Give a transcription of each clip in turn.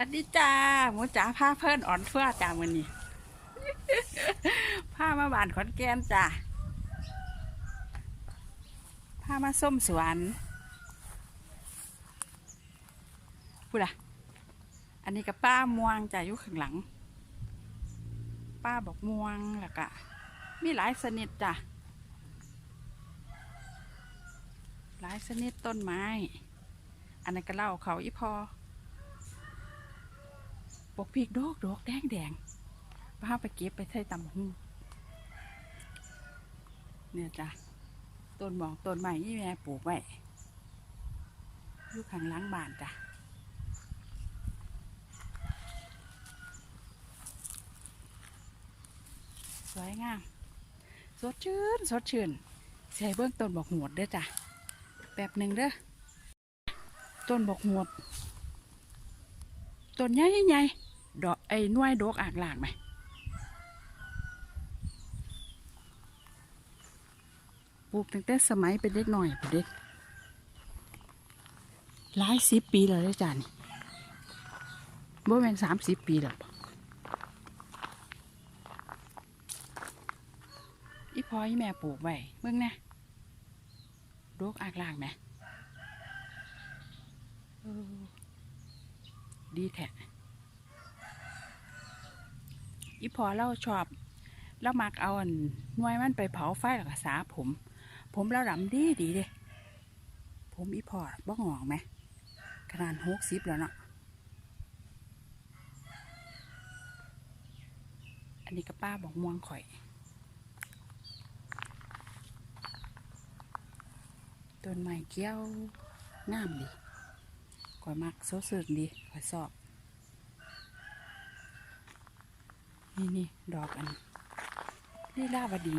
วัสดีจ้าหมูจ๋าผ้าเพิ่นอ่อนเฟื่อจ้ามือนี้ผ้ามาบานขอนแก่นจ้าผ้ามาส้มสวนพูดอะอันนี้กับป้าม่วงจ้าอยู่ข้างหลัง ป้าบอกม่วงแล้วก็มีหลายชนิดจ้ะหลายชนิดต้นไม้ อันนั้นก็เล่าเขาอีพอ ปกพริกดอกดอกแดงแดงป้าไปเก็บไปใส่ตำหูเนี่ยจ้ะต้นหมองต้นใหม่ยี่แม่ปลูกไว้อยู่ข้างหลังบ้านจ้ะสวยงาม สดชื่น สดชื่นใส่เบื้องต้นบอกหวดเด้อจ้ะแป๊บหนึ่งเด้อต้นบอกหวดต้นใหญ่ใหญ่ ดอกไอ้หน่วยดอกอากหลากไหมปลูกตั้งแต่สมัยเป็นเด็กหน่อยเป็นเด็กหลายสิบปีแล้วเด้จ้านี่บ่แม่นสามสิบปีแล้วอีพออีแม่ปลูกไว้เบิ่งนะดอกอากหลากไหมดีแท้ อีพอเราชอบเรามักเอาหน่วยมันไปเผาไฟแล้วก็สาผม ผมเราดำดีดีเด้ผมอีพอบ้องหอกไหมขนาดหกสิบแล้วเนาะอันนี้ก็ป้าบอกม่วงข่อย ต้นไม้เกี้ยวงามดีข่อยมักโซสึกดีข่อยชอบ นี่นี่ดอกอันนี่ลาวดี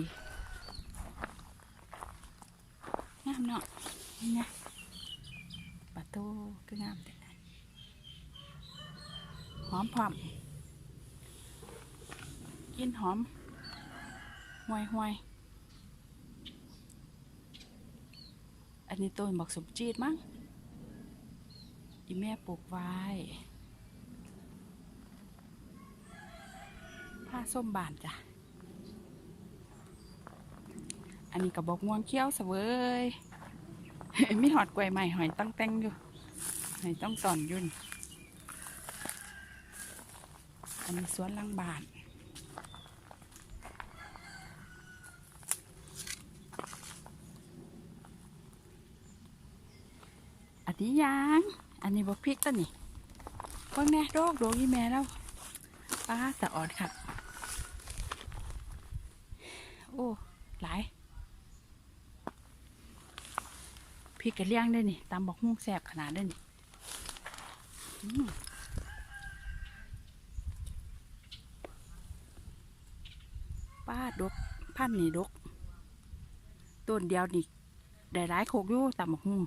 งามเนาะนี่นะปะโต้ก็งามแต่หอมพร้อมกินหอมห่วยห่วยอันนี้ต้นบักสมจีดมั้งอีแม่ปลูกไว้าส้มบานจ้ะ อันนี้กระบอกม่วงเขี้ยวเสวยมีหอดกล้วยใหม่หอยตั้งแต่งอยู่หอยต้องตอนยุ่น อันนี้สวนลังบานอันนี้ยังอันนี้บอกพริกต้นนี่เพิ่งแน่โรคโรยี่แม่แล้วป้าแต่อ่อนค่ะ โอ้หลายพริกกระเลี้ยงได้นี่ตามบอกหุ้งแสบขนาดได้นี่ป้าดกพันนี่ดก ต้นเดียวนี่ได้หลายโคกอยู่ตามบอกหุ้ง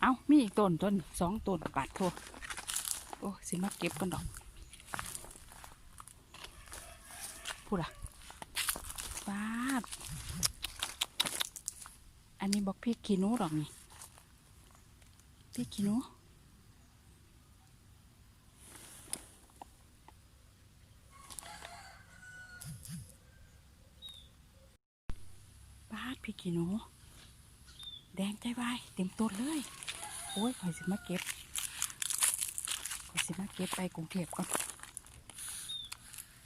เอามีอีกต้นต้นสองต้นบาดโทโอ้สิมาเก็บกันดอก พูดล่ะบาดอันนี้บอกพี่ขี้หนูดอกนี่พี่ขี้หนูบาดพี่ขี้หนูแดงใจวายเต็มต้นเลย โอ้ยขอยสิมาเก็บขอยสิมาเก็บไปกรุงเทพก่อน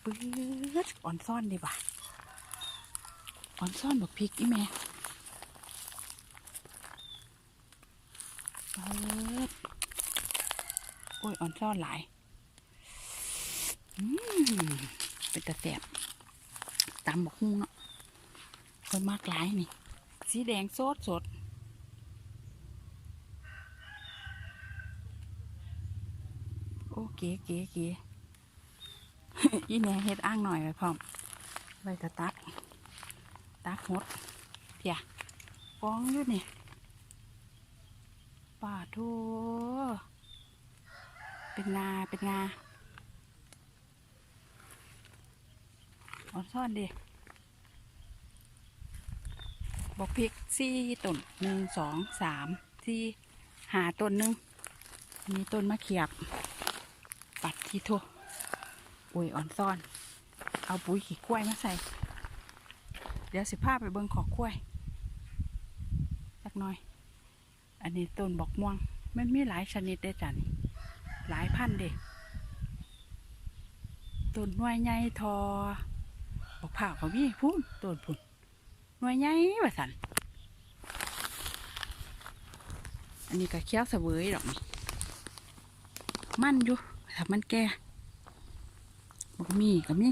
ปื๊ดอ่อนซ่อนดีว่ะอ่อนซ่อนบอกพริกอีแม่เปิดโอ้ยอ่อนซ่อนหลายเป็นตะแสบตำบอกฮุ้งเนาะคนมากหลายนี่ สีแดงสดสดโอเก๋เก๋เก๋ อีแหน่เฮ็ดอ่างหน่อยไว้พร้อมไว้จะตัก ตักหดเพียกองอยู่นี่ป่าทูเป็นงาเป็นงาเอ่อนซ่อนดิบอกพริกสี่ตุ่นหนึ่งสองสามสี่หาต้นหนึ่งอันนี้ต้นมะเขียบ ปัดที่โท ปุ๋ยอ่อนซ่อน เอาปุ๋ยขี้กล้วยมาใส่ เดี๋ยวสิพาไปเบิ่งขอกล้วยสักหน่อย อันนี้ต้นบอกม่วง มันมีหลายชนิดเด้จ้ะนี่หลายพันธุ์เด้ต้นหน่วยใหญ่ทอบอกผ่าเขามีพุ่นต้นพุ่นหน่วยใหญ่ว่าสันอันนี้ก็เคี้ยวเสวยดอกนี่มันอยู่ถ้ามันแก่ บอกมีก็มี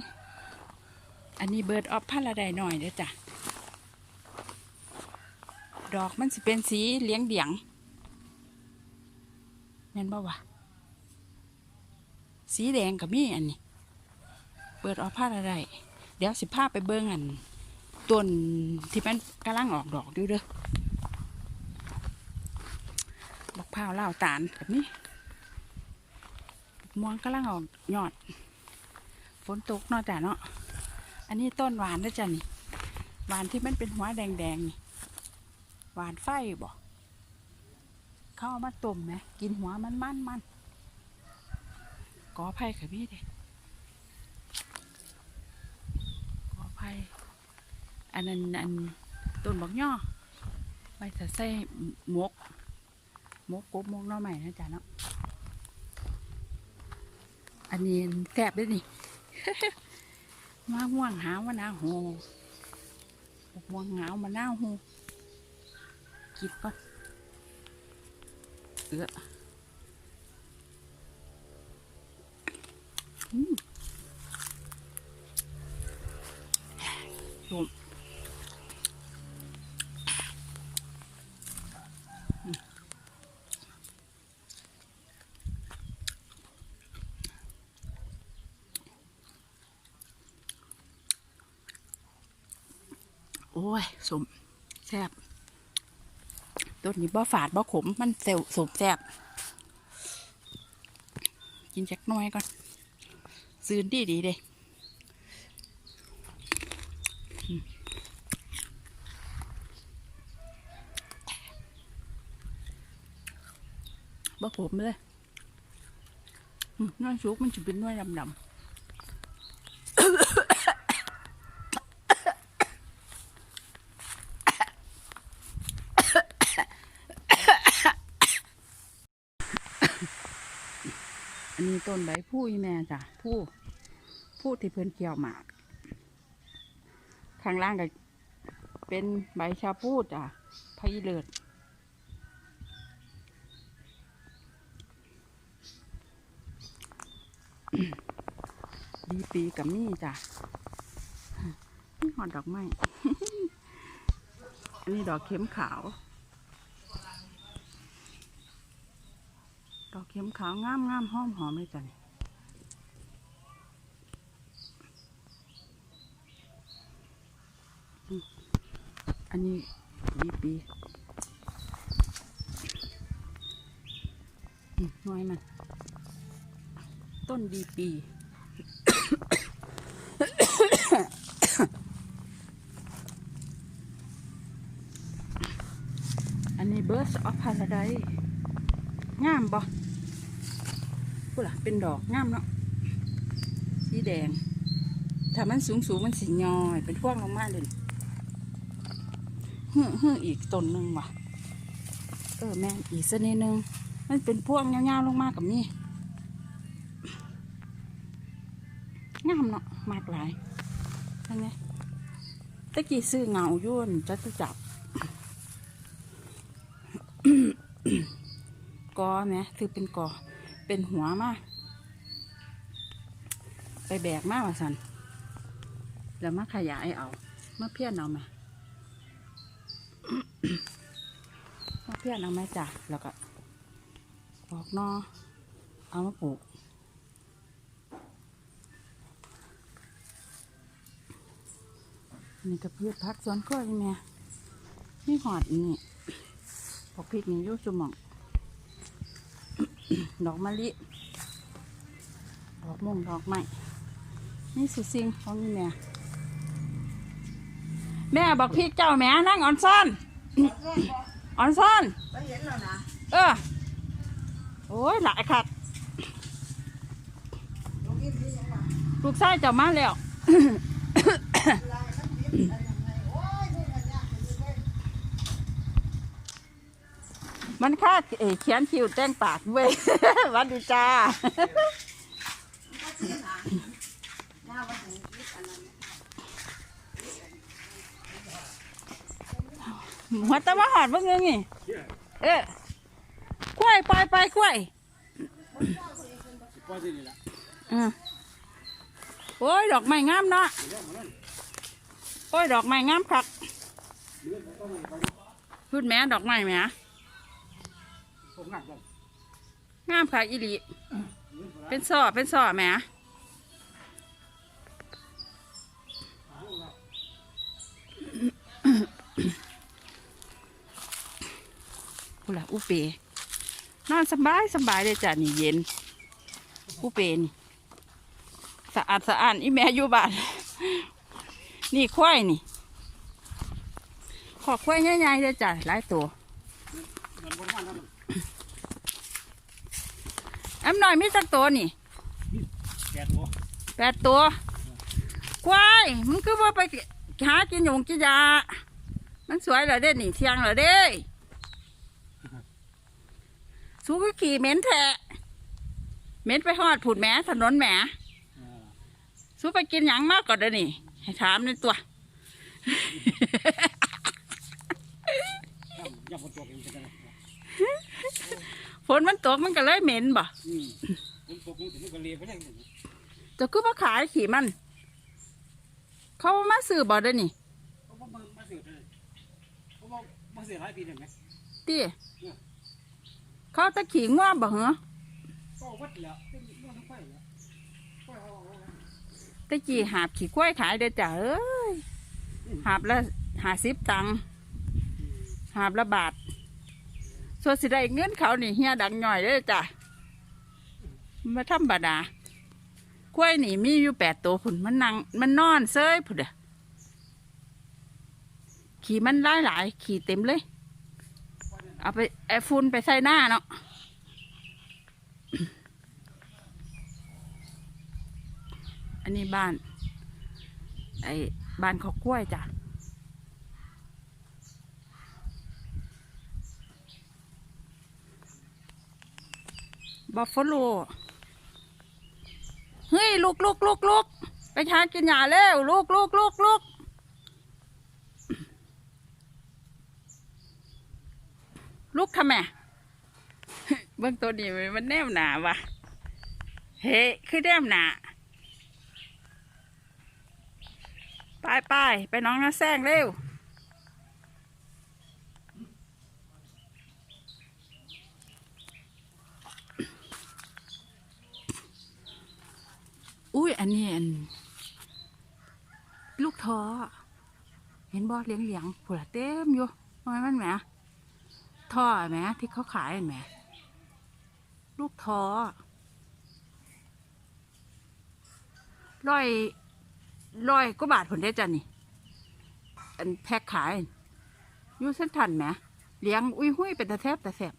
อันนี้เบิร์ดออฟพาราไดหน่อยเด้อจ้ะ ดอกมันสิเป็นสีเหลียงเดียงแม่นบ่วะสีแดงกับมีอันนี้เบิร์ดออฟพาราไดเดี๋ยวสิพาไปเบิ่งอันต้นที่มันกำลังออกดอกอยู่เด้อบักพร้าวเล่าตาลกับนี่ม่วงกำลังออกยอด ฝนตกเนาะจ้ะเนาะ อันนี้ต้นหวานนะจ๊ะนี่ หวานที่มันเป็นหัวแดงๆนี่หวานไฟบ่เข้าเอามาต้มไหมกินหัวมันมันมันกอไผ่ค่ะพี่เด็กอไผ่อันนั้นอันต้นบักย่อไว้จะใส่หมกหมกกบหมกน้อใหม่นะจ๊ะเนาะอันนี้แซ่บด้วยนี่ มาม่วงหาวมะนาวโหม่วงหาวมะนาวโหกินก่อนเอืออืมโยมอืมโอ้ ยสมแซ่บต้นนี้บ่ฝาดบ่ขม มันเซลสมแซ่บกินจักน้อยก่อนซื้อดีดีเด้บ่ขมเลยน้อยชุกมันจะเป็นน้อยดำๆ ต้นใบผู้อีแม่จ้ะผู้ผู้ที่เพิ่นเกี่ยวหมาก ข้างล่างก็เป็นใบชาพูดจ้ะพะยีเลิศดีปีกับมี่จ้ะนี่หอดดอกไม้ อันนี้ดอกเข็มขาว ดอกเข็มขาวงามงามหอมหอมเลยจ้ะนี่อันนี้ดีปีน้อยมัน ต้นดีปีอันนี้ Birds of Paradise งามบ่ พูดล่ะเป็นดอกงามเนาะสีแดง ถ้ามันสูงสูงๆมันสีย่อย เป็นพวงลงมาเลยเฮือเฮืออีกต้นหนึ่งว่ะ เออแม่อีกสักนิดนึงมันเป็นพวงยาวๆลงมากับนี่งามเนาะมากหลายใช่ไหมตะกี้ซื้อเงายุ่นจะจะจับกอไหมคือเป็นกอ เป็นหัวมาก ไปแบกมากว่าสันแล้วมาขยายเอามาเพี้ยนเอาไหมมาเพี้ยนเอาไหมจ้ะแล้วก็ปอกนอเอามาปลูกนี่ก็พืชพักสวนกล้วยนี่แม่นี่หอดนี่พอกพริกนี่ยุ่สมอง ดอกมะลิ ดอกม่วงดอกไม้นี่สุดสิ่งของนี่แม่แม่บอกพี่เจ้าแม่นั่งอ่อนซ่อนอ่อนซ่อนไปเห็นแล้วนะเออโอ้ยหลายคัดลูกชายเจะมาแล้ว มันค่าเอ่อเขียนคิวแต่งปากเว้ย หวันดีจ้า หัวตะมาหอดเบิ่งเงินนี่เออกล้วยปล่อยไปกล้วยอะอ่าโอ้ย ดอกไม้งามเนาะ โอ้ย ดอกไม้งามคักพูดแม่ดอกไม้แม่ ผมงัดเลยงามคักอีหลีเป็นซ่อเป็นซ่อแม่พูดละอุเป นอนสบายสบายเลยจ้ะนี่เย็น อุเปนี่สะอาดสะอาดอีแม่อยู่บ้าน นี่ควายนี่ ขอควายใหญ่ๆเลยจ้ะหลายตัว มันบนบ้านนั่นแอมหน่อยมีสักตัวนี่แกตัวแปดตัวควายมึงคือว่าไปหากินหยงกินยา มันสวยเหรอเด้นี่เที่ยงเหรอเด้สูก็ขี่เหม็นแทะเหม็นไปหอดผุดแหมถนนแหมอ่าสู้ไปกินหยังมากก่อนเด้อนี่ ให้ถามในตัว ย่ำย่ำบนตัวเป็นกันนะฝนมันตกมันก็เลยเหม็นบ่อืมผมตกลงถึงมันก็เลียไปเลยจะคือมาขายขี่มัน เขามาซื้อบ่เด้อนี่เขาบอกมามาเสียเลยเขาบอกมาเสียหลายปีเลยไหมตีเขาตะขี่ง่วงบ่เหรอก็วัดแล้วเป็นเรื่องทั้งไฟแล้วไฟเอาเอาเอาตะกี้หาบขี่กล้วยขายเด้อจ้ะเอ้ยหาบละหาสิบตังค์หาบละบาท ส่วนสิได้เงินเขานี่เฮียดังหน่อยเด้จ้ะมาธรรมดากล้วยนี่มีอยู่แปดตัวผุนมันนั่งมันนอนเซยผุนเด้อขี่มันหลายหลายขี่เต็มเลย เอาไปไอ้ฝุ่นไปใส่หน้าเนาะอันนี้บ้าน ไอ้บ้านขอกล้วยจ้ะ บัฟฟาโลเฮ้ยลูกลูกลูกลูกไปทานกินหญ้าเร็วลูกลูกลูกลูกลูกทำไมเบื้องตัวนี้มันแนมหนาวะเฮ้คือแนมหนาไปไปไปน้องน้าแซงเร็ว นนี้อันลูกท้อ เห็นบ่เลี้ยงเลี้ยงๆผัวเต็มอยู่ทำไมมันแหมท่อแหมที่เขาขายเห็นไหมลูกท้อร้อยร้อยก็บาทผลได้จ้ะนี่ อันแพ็คขายอยู่เส้นทันแหมเลี้ยงอุ้ยหุ้ยเป็นตะแทบตะแสบ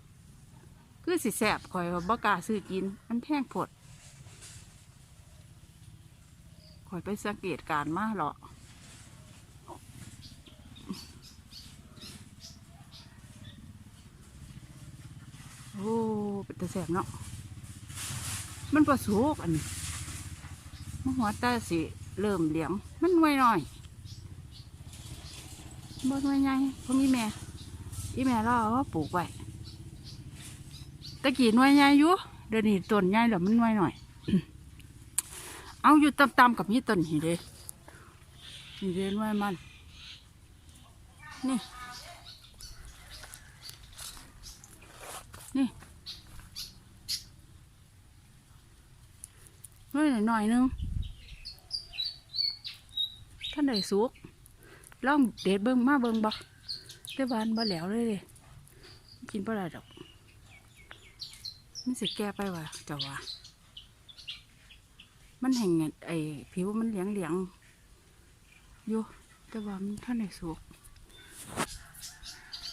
คือสิแสบคอยว่าบ่กล้าซื้อกิน มันแพงผด คอยไปสังเกตการมาหรอกโอ้เป็นตะแสบเนาะ มันประสุกอันนี้มันหัวตาสิเริ่มเหลียงมันไวหน่อยบ่ไวใหญ่เพราะมีแม่อีแม่เราเอามาปลูกไว้ตะกี้หน่วยใหญ่อยู่เดี๋ยวนี้ต้นใหญ่แล้วมันไวหน่อย เอาอยู่ตำๆกับนี่ต้นนี่เด้นี่เดน่วยมัน นี่ นี่หน่วยหน่อยนึงท่านใดสุกลองเด็ดเบิ้งมาเบิ้งบ่ได้บานบ่แหล้วเลยเด้กินบ่ได้ดอกมันสิแก้ไปว่ะเจ้าว่า มันแห่งไอ้ผิวมันเหลียงเหลียงอยู่แต่ว่ามันท่านใดสุก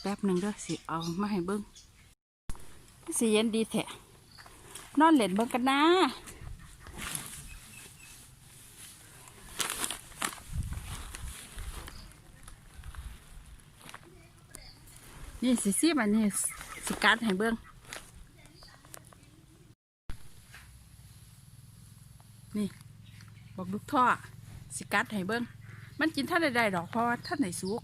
แป๊บหนึ่งเด้อสิเอามาให้เบิ้งสีเย็นดีแท้นอนเล่นเบิ่งกันนะนี่สิซีมันนี่สกัดให้เบิ่ง นี่ บอกลูกท่อสกัดให้เบิ่งมันกินท่านใดๆดอกเพราะว่าท่านไหนสุก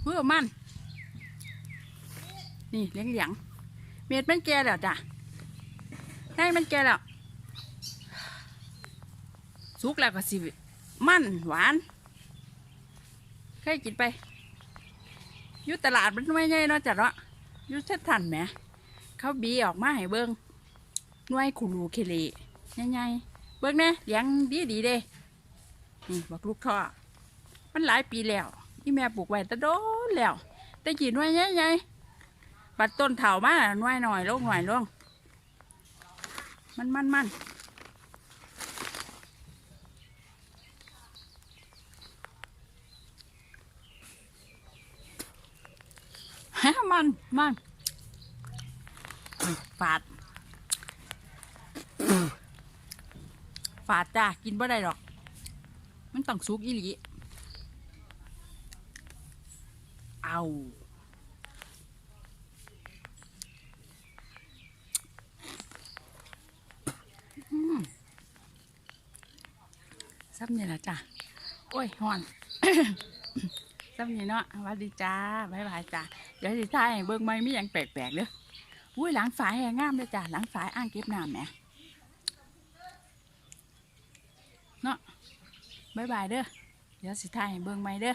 เพื่อมัน นี่เลี้ยงเหลียงเม็ดมันแก่แล้วจ้ะให้มันแก่แล้วสุกแล้วก็สิมันหวานเคยกินไปอยู่ตลาดมันไม่ใหญ่เนาะจ้ะเนาะอยู่เส้นทันแหม เขาบีออกมาให้เบิ้งน่วยคูรูเคเลใหญ่ๆเบิ้งเนี่ยเลี้ยงดีดีเด้นี่บอกลูกท่อมันหลายปีแล้วที่แม่ปลูกไว้ตะโดนแล้วแต่กี่หน่วยใหญ่ๆปัดต้นเถามาน่วยหน่อยลงหน่อยลงมันมันมันฮะมันมัน ฝาด ฝาดจ้ากินบ่ได้หรอก มันต้องสุกอีหลี เอาอืมซ้ำนี่ละจ้ะ โอ้ยฮอนซ้ำนี่เนาะสวัสดีจ้า บ๊ายบายจ้า เดี๋ยวสิท้ายเบิ่งไม่มีอย่างแปลกๆเด้อ อุ้ยหลังฝายแหงงามเลยจ้ะหลังฝายอ่างเก็บน้ำแหมเนาะบ๊ายบายเด้อเดี๋ยวสิท้ายเบิ่งไม่เด้อ